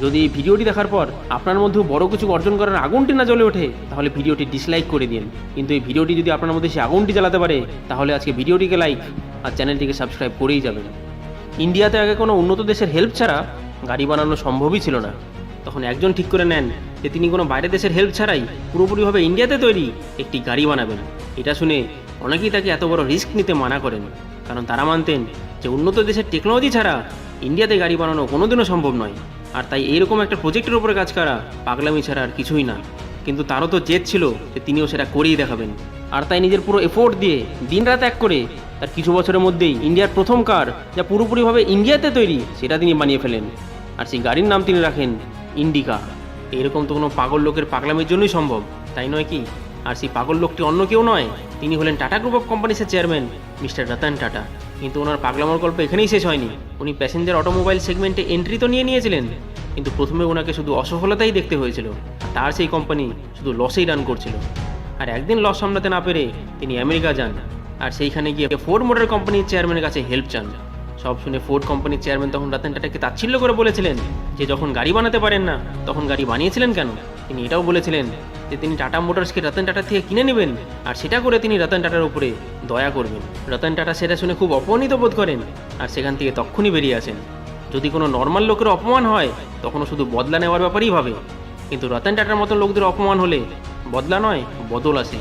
যদি ভিডিওটি দেখার পর আপনার মধ্যেও বড় কিছু অর্জন করার আগুনটি না জ্বলে ওঠে, তাহলে ভিডিওটি ডিসলাইক করে দিন। কিন্তু এই ভিডিওটি যদি আপনার মধ্যে সেই আগুনটি জ্বালাতে পারে, তাহলে আজকে ভিডিওটিকে লাইক আর চ্যানেলটিকে সাবস্ক্রাইব করেই যাবেন। ইন্ডিয়াতে আগে কোনো উন্নত দেশের হেল্প ছাড়া গাড়ি বানানো সম্ভবই ছিল না। তখন একজন ঠিক করে নেন যে তিনি কোনো বাইরের দেশের হেল্প ছাড়াই পুরোপুরিভাবে ইন্ডিয়াতে তৈরি একটি গাড়ি বানাবেন। এটা শুনে অনেকেই তাকে এত বড় রিস্ক নিতে মানা করেন। কারণ তারা মানতেন যে উন্নত দেশের টেকনোলজি ছাড়া ইন্ডিয়াতে গাড়ি বানানো কোনোদিনও সম্ভব নয়। আর তাই এইরকম একটা প্রজেক্টের উপরে কাজ করা পাগলামি ছাড়া আর কিছুই না। কিন্তু তারও তো জেদ ছিল যে তিনিও সেটা করেই দেখাবেন। আর তাই নিজের পুরো এফোর্ট দিয়ে দিনরাত এক করে তার কিছু বছরের মধ্যেই ইন্ডিয়ার প্রথম কার যা পুরোপুরিভাবে ইন্ডিয়াতে তৈরি সেটা তিনি বানিয়ে ফেলেন। আর সেই গাড়ির নাম তিনি রাখেন ইন্ডিকা এরকম তো কোনো পাগল লোকের পাগলামির জন্যই সম্ভব, তাই নয় কি? আর সেই পাগল লোকটি অন্য কেউ নয়, তিনি হলেন টাটা গ্রুপ অফ কোম্পানিসের চেয়ারম্যান, মিস্টার রতন টাটা। কিন্তু ওনার পাগলামোর গল্প এখানেই শেষ হয়নি। উনি প্যাসেঞ্জার অটোমোবাইল সেগমেন্টে এন্ট্রি তো নিয়ে নিয়েছিলেন, কিন্তু প্রথমে ওনাকে শুধু অসফলতাই দেখতে হয়েছিল। তার সেই কোম্পানি শুধু লসেই রান করছিল। আর একদিন লস সামলাতে না পেরে তিনি আমেরিকা যান, আর সেইখানে গিয়ে ফোর্ড মোটর কোম্পানির চেয়ারম্যানের কাছে হেল্প চান। সব শুনে ফোর্ড কোম্পানির চেয়ারম্যান তখন রতন টাটাকে তাচ্ছিল্য করে বলেছিলেন যে যখন গাড়ি বানাতে পারেন না, তখন গাড়ি বানিয়েছিলেন কেন? তিনি এটাও বলেছিলেন যে তিনি টাটা মোটরসকে রতন টাটা থেকে কিনে নেবেন, আর সেটা করে তিনি রতন টাটার উপরে দয়া করবেন। রতন টাটা সেটা শুনে খুব অপমানিত বোধ করেন, আর সেখান থেকে তক্ষুনি বেরিয়ে আসেন। যদি কোনো নর্মাল লোকের অপমান হয়, তখনও শুধু বদলা নেওয়ার ব্যাপারেই ভাবে। কিন্তু রতন টাটার মতো লোকদের অপমান হলে বদলা নয়, বদল আসে।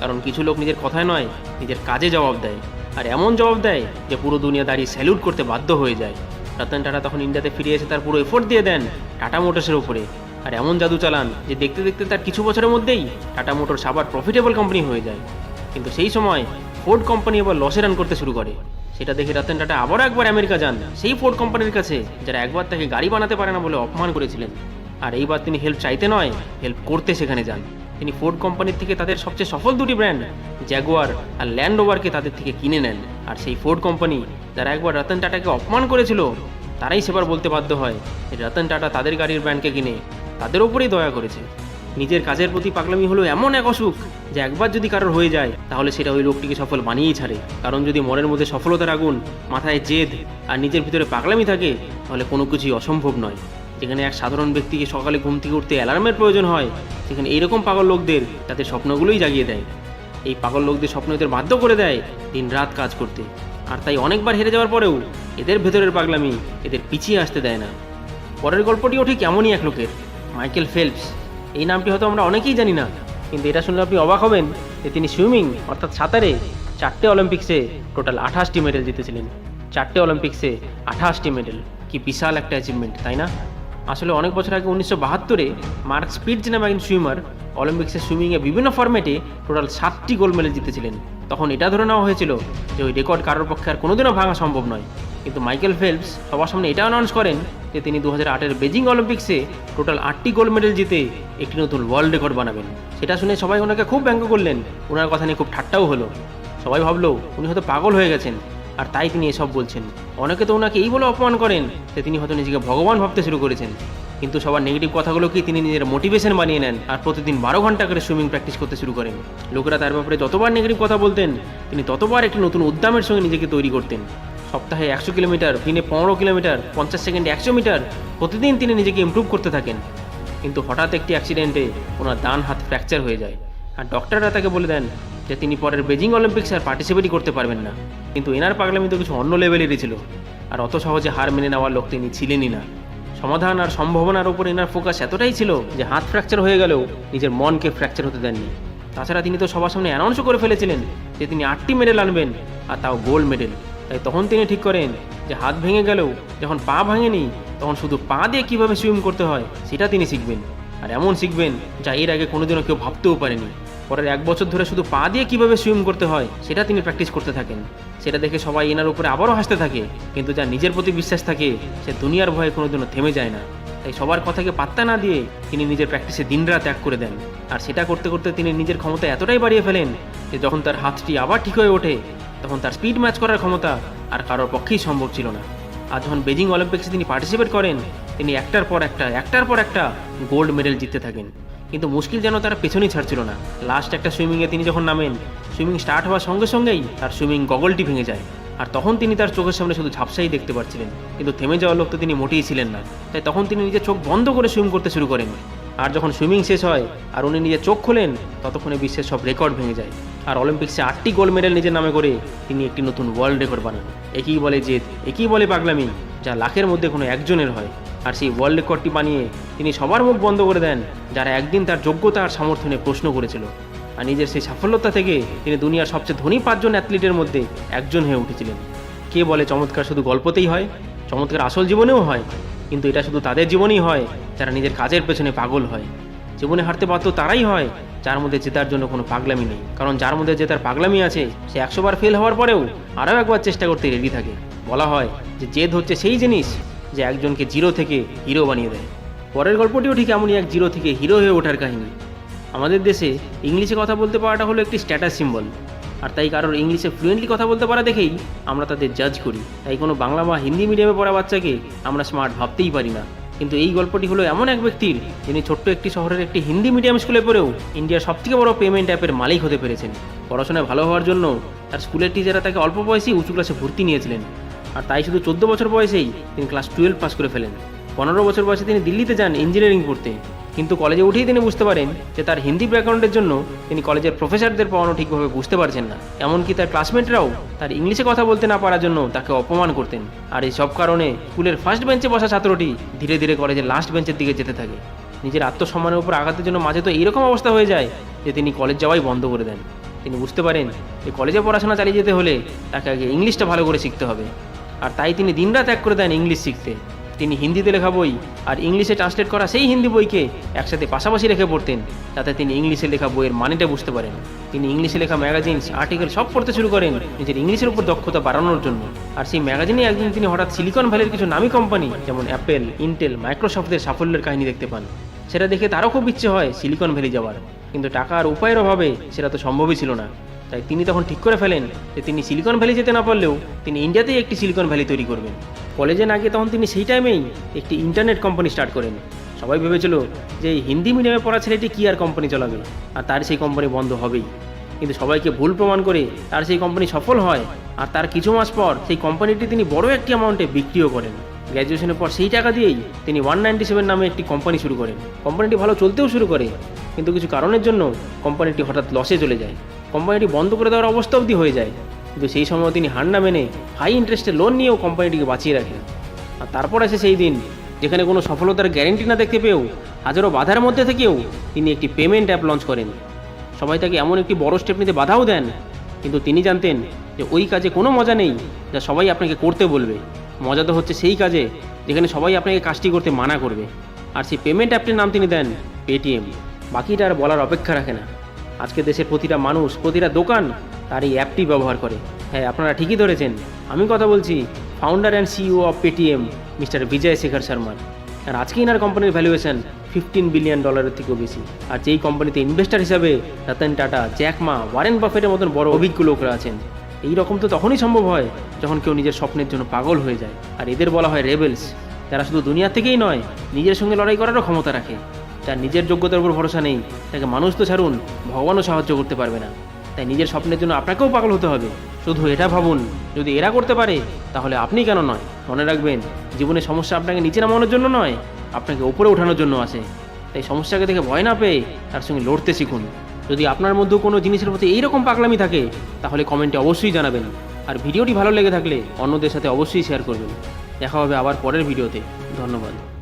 কারণ কিছু লোক নিজের কথায় নয়, নিজের কাজে জবাব দেয়। আর এমন জবাব দেয় যে পুরো দুনিয়া দাঁড়িয়ে স্যালুট করতে বাধ্য হয়ে যায়। রতন টাটা তখন ইন্ডিয়াতে ফিরে এসে তার পুরো এফোর্ট দিয়ে দেন টাটা মোটরসের উপরে। আর এমন জাদু চালান যে দেখতে দেখতে তার কিছু বছরের মধ্যেই টাটা মোটরস আবার প্রফিটেবল কোম্পানি হয়ে যায়। কিন্তু সেই সময় ফোর্ড কোম্পানি আবার লসে রান করতে শুরু করে। সেটা দেখে রতন টাটা আবারও একবার আমেরিকা যান। সেই ফোর্ড কোম্পানির কাছে, যারা একবার তাকে গাড়ি বানাতে পারে না বলে অপমান করেছিলেন। আর এইবার তিনি হেল্প চাইতে নয় হেল্প করতে সেখানে যান। তিনি ফোর্ড কোম্পানির থেকে তাদের সবচেয়ে সফল দুটি ব্র্যান্ড জ্যাগুয়ার আর ল্যান্ড ওভারকে তাদের থেকে কিনে নেন। আর সেই ফোর্ড কোম্পানি যারা একবার রতন টাটাকে অপমান করেছিল, তারাই সেবার বলতে বাধ্য হয় রতন টাটা তাদের গাড়ির ব্র্যান্ডকে কিনে তাদের ওপরেই দয়া করেছে। নিজের কাজের প্রতি পাগলামি হলো এমন এক অসুখ যে একবার যদি কারোর হয়ে যায়, তাহলে সেটা ওই লোকটিকে সফল বানিয়েই ছাড়ে। কারণ যদি মনের মধ্যে সফলতার আগুন, মাথায় জেদ আর নিজের ভিতরে পাগলামি থাকে, তাহলে কোনো কিছুই অসম্ভব নয়। যেখানে এক সাধারণ ব্যক্তিকে সকালে ঘুম থেকে উঠতে অ্যালার্মের প্রয়োজন হয়, সেখানে এইরকম পাগল লোকদের তাদের স্বপ্নগুলোই জাগিয়ে দেয়। এই পাগল লোকদের স্বপ্ন এদের বাধ্য করে দেয় দিন রাত কাজ করতে। আর তাই অনেকবার হেরে যাওয়ার পরেও এদের ভেতরের পাগলামি এদের পিছিয়ে আসতে দেয় না। পরের গল্পটিও ঠিক এমনই এক লোকের। Michael Phelps. এই নামটি হয়তো আমরা অনেকেই জানি না, কিন্তু এটা শুনলে আপনি অবাক হবেন যে তিনি সুইমিং, অর্থাৎ সাঁতারে, চারটে অলিম্পিক্সে টোটাল আঠাশটি মেডেল জিতেছিলেন। চারটে অলিম্পিক্সে আঠাশটি মেডেল। কি বিশাল একটা অ্যাচিভমেন্ট তাই না? আসলে অনেক বছর আগে উনিশশো বাহাত্তরে মার্ক স্পিড নামে একজন সুইমার অলিম্পিক্সে সুইমিংয়ে বিভিন্ন ফর্মেটে টোটাল সাতটি গোল্ড মেডেল জিতেছিলেন। তখন এটা ধরে নেওয়া হয়েছিল যে ওই রেকর্ড কারোর পক্ষে আর কোনোদিনও ভাঙা সম্ভব নয়। কিন্তু মাইকেল ফেলপস সবার সামনে এটা অ্যানাউন্স করেন যে তিনি দু হাজার বেজিং অলিম্পিক্সে টোটাল আটটি গোল্ড মেডেল জিতে একটি নতুন ওয়ার্ল্ড রেকর্ড বানাবেন। সেটা শুনে সবাই ওনাকে খুব ব্যঙ্গ করলেন। ওনার কথা নিয়ে খুব ঠাট্টাও হলো। সবাই ভাবলো, উনি হয়তো পাগল হয়ে গেছেন। আর তাই তিনি এসব বলছেন। অনেকে তো ওনাকে এই বলে অপমান করেন যে তিনি হয়তো নিজেকে ভগবান ভাবতে শুরু করেছেন। কিন্তু সবার নেগেটিভ কথাগুলোকেই তিনি নিজের মোটিভেশন বানিয়ে নেন আর প্রতিদিন বারো ঘণ্টা করে সুইমিং প্র্যাকটিস করতে শুরু করেন? লোকেরা তার ব্যাপারে যতবার নেগেটিভ কথা বলতেন, তিনি ততবার একটি নতুন উদ্যমের সঙ্গে নিজেকে তৈরি করতেন। সপ্তাহে একশো কিলোমিটার, দিনে পনেরো কিলোমিটার, পঞ্চাশ সেকেন্ডে একশো মিটার প্রতিদিন তিনি নিজেকে ইমপ্রুভ করতে থাকেন। কিন্তু হঠাৎ একটি অ্যাক্সিডেন্টে ওনার ডান হাত ফ্র্যাকচার হয়ে যায়। আর ডক্টররা তাকে বলে দেন যে তিনি পরের বেজিং অলিম্পিক্সে আর পার্টিসিপেটই করতে পারবেন না। কিন্তু এনার পাগলামি তো কিছু অন্য লেভেলেরই ছিল। আর অত সহজে হার মেনে নেওয়ার লোক তিনি ছিলেনই না। সমাধান আর সম্ভাবনার উপর এনার ফোকাস এতটাই ছিল যে হাত ফ্র্যাকচার হয়ে গেলেও নিজের মনকে ফ্র্যাকচার হতে দেননি। তাছাড়া তিনি তো সবার সামনে অ্যানাউন্সও করে ফেলেছিলেন যে তিনি আটটি মেডেল আনবেন আর তাও গোল্ড মেডেল তাই তখন তিনি ঠিক করেন যে হাত ভেঙে গেলেও যখন পা ভাঙেনি, তখন শুধু পা দিয়ে কীভাবে সুইম করতে হয়, সেটা তিনি শিখবেন। আর এমন শিখবেন যা এর আগে কোনোদিনও কেউ ভাবতেও পারেনি। পরের এক বছর ধরে শুধু পা দিয়ে কীভাবে সুইম করতে হয়, সেটা তিনি প্র্যাকটিস করতে থাকেন। সেটা দেখে সবাই এনার উপরে আবারও হাসতে থাকে, কিন্তু যার নিজের প্রতি বিশ্বাস থাকে, সে দুনিয়ার ভয়ে কোনোদিনও থেমে যায় না। তাই সবার কথাকে পাত্তা না দিয়ে তিনি নিজের প্র্যাকটিসে দিনরাত ত্যাগ করে দেন। আর সেটা করতে করতে তিনি নিজের ক্ষমতা এতটাই বাড়িয়ে ফেলেন যে যখন তার হাতটি আবার ঠিক হয়ে ওঠে, তখন তার স্পিড ম্যাচ করার ক্ষমতা আর কারোর পক্ষেই সম্ভব ছিল না। আর যখন বেজিং অলিম্পিক্সে তিনি পার্টিসিপেট করেন, তিনি একটার পর একটা, একটার পর একটা গোল্ড মেডেল জিততে থাকেন। কিন্তু মুশকিল যেন তারা পেছনেই ছাড়ছিল না। লাস্ট একটা সুইমিংয়ে তিনি যখন নামেন সুইমিং স্টার্ট হওয়ার সঙ্গে সঙ্গেই তার সুইমিং গগলটি ভেঙে যায়। আর তখন তিনি তার চোখের সামনে শুধু ঝাপসাই দেখতে পাচ্ছিলেন, কিন্তু থেমে যাওয়ার লোক তো তিনি মোটেই ছিলেন না। তাই তখন তিনি নিজের চোখ বন্ধ করে সুইম করতে শুরু করেন। আর যখন সুইমিং শেষ হয়, আর উনি নিজের চোখ খোলেন, ততক্ষণে বিশ্বের সব রেকর্ড ভেঙে যায়। আর অলিম্পিক্সে আটটি গোল্ড মেডেল নিজের নামে করে তিনি একটি নতুন ওয়ার্ল্ড রেকর্ড বানান। একই বলে জেদ, একই বলে পাগলামি, যা লাখের মধ্যে কোনো একজনের হয়। আর সেই ওয়ার্ল্ড রেকর্ডটি বানিয়ে তিনি সবার মুখ বন্ধ করে দেন, যারা একদিন তার যোগ্যতা আর সামর্থ্য নিয়ে প্রশ্ন করেছিল। আর নিজের সেই সাফল্যতা থেকে তিনি দুনিয়ার সবচেয়ে ধনী পাঁচজন অ্যাথলিটের মধ্যে একজন হয়ে উঠেছিলেন। কে বলে চমৎকার শুধু গল্পতেই হয়, চমৎকার আসল জীবনেও হয়, কিন্তু এটা শুধু তাদের জীবনেই হয়, যারা নিজের কাজের পেছনে পাগল হয়। জীবনে হারতে পারত তারাই হয়, যার মধ্যে জেতার জন্য কোনো পাগলামি নেই। কারণ যার মধ্যে জেতার পাগলামি আছে, সে একশোবার ফেল হওয়ার পরেও আরও একবার চেষ্টা করতে রেডি থাকে। বলা হয় যে জেদ হচ্ছে সেই জিনিস যে একজনকে জিরো থেকে হিরো বানিয়ে দেয়। পরের গল্পটিও ঠিক এমনই এক জিরো থেকে হিরো হয়ে ওঠার কাহিনী। আমাদের দেশে ইংলিশে কথা বলতে পারাটা হলো একটি স্ট্যাটাস সিম্বল আর তাই কারোর ইংলিশে ফ্লুয়েন্টলি কথা বলতে পারা দেখেই আমরা তাদের জাজ করি। তাই কোনো বাংলা বা হিন্দি মিডিয়ামে পড়া বাচ্চাকে আমরা স্মার্ট ভাবতেই পারি না। কিন্তু এই গল্পটি হলো এমন এক ব্যক্তির, যিনি ছোট্ট একটি শহরের একটি হিন্দি মিডিয়াম স্কুলে পড়েও ইন্ডিয়ার সবথেকে বড় পেমেন্ট অ্যাপের মালিক হতে পেরেছেন। পড়াশোনায় ভালো হওয়ার জন্য তার স্কুলের টিচাররা তাকে অল্প বয়সেই উঁচু ক্লাসে ভর্তি নিয়েছিলেন। আর তাই শুধু চোদ্দ বছর বয়সেই তিনি ক্লাস টুয়েলভ পাস করে ফেলেন। পনেরো বছর বয়সে তিনি দিল্লিতে যান ইঞ্জিনিয়ারিং পড়তে। কিন্তু কলেজে উঠেই তিনি বুঝতে পারেন যে তার হিন্দি ব্যাকগ্রাউন্ডের জন্য তিনি কলেজের প্রফেসরদের পড়ানো ঠিকভাবে বুঝতে পারছেন না। এমনকি তার ক্লাসমেটরাও তার ইংলিশে কথা বলতে না পারার জন্য তাকে অপমান করতেন। আর এই সব কারণে স্কুলের ফার্স্ট বেঞ্চে বসা ছাত্রটি ধীরে ধীরে কলেজের লাস্ট বেঞ্চের দিকে যেতে থাকে। নিজের আত্মসম্মানের উপর আঘাতের জন্য মাঝে তো এইরকম অবস্থা হয়ে যায় যে তিনি কলেজ যাওয়াই বন্ধ করে দেন। তিনি বুঝতে পারেন যে কলেজে পড়াশোনা চালিয়ে যেতে হলে তাকে আগে ইংলিশটা ভালো করে শিখতে হবে। আর তাই তিনি দিনরাত এক করে দেন ইংলিশ শিখতে। তিনি হিন্দিতে লেখা বই আর ইংলিশে ট্রান্সলেট করা সেই হিন্দি বইকে একসাথে পাশাপাশি রেখে পড়তেন, যাতে তিনি ইংলিশে লেখা বইয়ের মানেটা বুঝতে পারেন। তিনি ইংলিশে লেখা ম্যাগাজিনস আর্টিকেল সব পড়তে শুরু করেন নিজের ইংলিশের উপর দক্ষতা বাড়ানোর জন্য। আর সেই ম্যাগাজিনে একদিন তিনি হঠাৎ সিলিকন ভ্যালির কিছু নামী কোম্পানি যেমন অ্যাপেল ইন্টেল মাইক্রোসফটের সাফল্যের কাহিনী দেখতে পান। সেটা দেখে তারও খুব ইচ্ছে হয় সিলিকন ভ্যালি যাওয়ার। কিন্তু টাকা আর উপায়ের অভাবে সেটা তো সম্ভবই ছিল না। তাই তিনি তখন ঠিক করে ফেলেন যে তিনি সিলিকন ভ্যালি যেতে না পারলেও তিনি ইন্ডিয়াতেই একটি সিলিকন ভ্যালি তৈরি করবেন। কলেজে না গিয়ে তখন তিনি সেই টাইমেই একটি ইন্টারনেট কোম্পানি স্টার্ট করেন। সবাই ভেবেছিল যে এই হিন্দি মিডিয়ামে পড়া ছেলেটি কী আর কোম্পানি চালাবে আর তার সেই কোম্পানি বন্ধ হবেই। কিন্তু সবাইকে ভুল প্রমাণ করে তার সেই কোম্পানি সফল হয় আর তার কিছু মাস পর সেই কোম্পানিটি তিনি বড় একটি অ্যামাউন্টে বিক্রিও করেন। গ্র্যাজুয়েশনের পর সেই টাকা দিয়েই তিনি ওয়ান নাইনটি সেভেন নামে একটি কোম্পানি শুরু করেন। কোম্পানিটি ভালো চলতেও শুরু করে, কিন্তু কিছু কারণের জন্য কোম্পানিটি হঠাৎ লসে চলে যায়। কোম্পানিটি বন্ধ করে দেওয়ার অবস্থা অবধি হয়ে যায়। কিন্তু সেই সময় তিনি না মেনে হাই ইন্টারেস্টে লোন নিয়েও কোম্পানিটিকে বাঁচিয়ে রাখেন। আর তারপর আসে সেই দিন, যেখানে কোনো সফলতার গ্যারেন্টি না দেখতে পেয়েও, হাজারো বাধার মধ্যে থেকেও তিনি একটি পেমেন্ট অ্যাপ লঞ্চ করেন। সবাই তাকে এমন একটি বড় স্টেপ নিতে বাধাও দেন, কিন্তু তিনি জানতেন যে ওই কাজে কোনো মজা নেই যা সবাই আপনাকে করতে বলবে। মজা তো হচ্ছে সেই কাজে যেখানে সবাই আপনাকে কাজটি করতে মানা করবে। আর সেই পেমেন্ট অ্যাপটির নাম তিনি দেন পেটিএম বাকিটা আর বলার অপেক্ষা রাখে না। আজকে দেশের প্রতিটা মানুষ, প্রতিটা দোকান তার এই অ্যাপটি ব্যবহার করে। হ্যাঁ আপনারা ঠিকই ধরেছেন। আমি কথা বলছি founder and CEO of Paytm mister Vijay Shekhar শর্মার। আর আজকে ইনার কোম্পানির ভ্যালুয়েশন ফিফটিন বিলিয়ন ডলারের থেকেও বেশি। আর যেই কোম্পানিতে ইনভেস্টার হিসাবে Ratan Tata Jack Ma Warren বাফেটের মতন বড় অভিজ্ঞ লোকরা আছেন, এই রকম তো তখনই সম্ভব হয় যখন কেউ নিজের স্বপ্নের জন্য পাগল হয়ে যায়। আর এদের বলা হয় রেবেলস যারা শুধু দুনিয়া থেকেই নয়, নিজের সঙ্গে লড়াই করারও ক্ষমতা রাখে। যার নিজের যোগ্যতার উপর ভরসা নেই, তাকে মানুষ তো ছাড়ুন, ভগবানও সাহায্য করতে পারবে না। তাই নিজের স্বপ্নের জন্য আপনাকেও পাগল হতে হবে। শুধু এটা ভাবুন, যদি এরা করতে পারে, তাহলে আপনি কেন নয়? মনে রাখবেন জীবনের সমস্যা আপনাকে নিচে নামানোর জন্য নয়, আপনাকে উপরে ওঠানোর জন্য আসে তাই সমস্যাকে দেখে ভয় না পেয়ে তার সঙ্গে লড়তে শিখুন। যদি আপনার মধ্যেও কোনো জিনিসের প্রতি এইরকম পাগলামি থাকে, তাহলে কমেন্টে অবশ্যই জানাবেন। আর ভিডিওটি ভালো লেগে থাকলে অন্যদের সাথে অবশ্যই শেয়ার করবেন। দেখা হবে আবার পরের ভিডিওতে। ধন্যবাদ।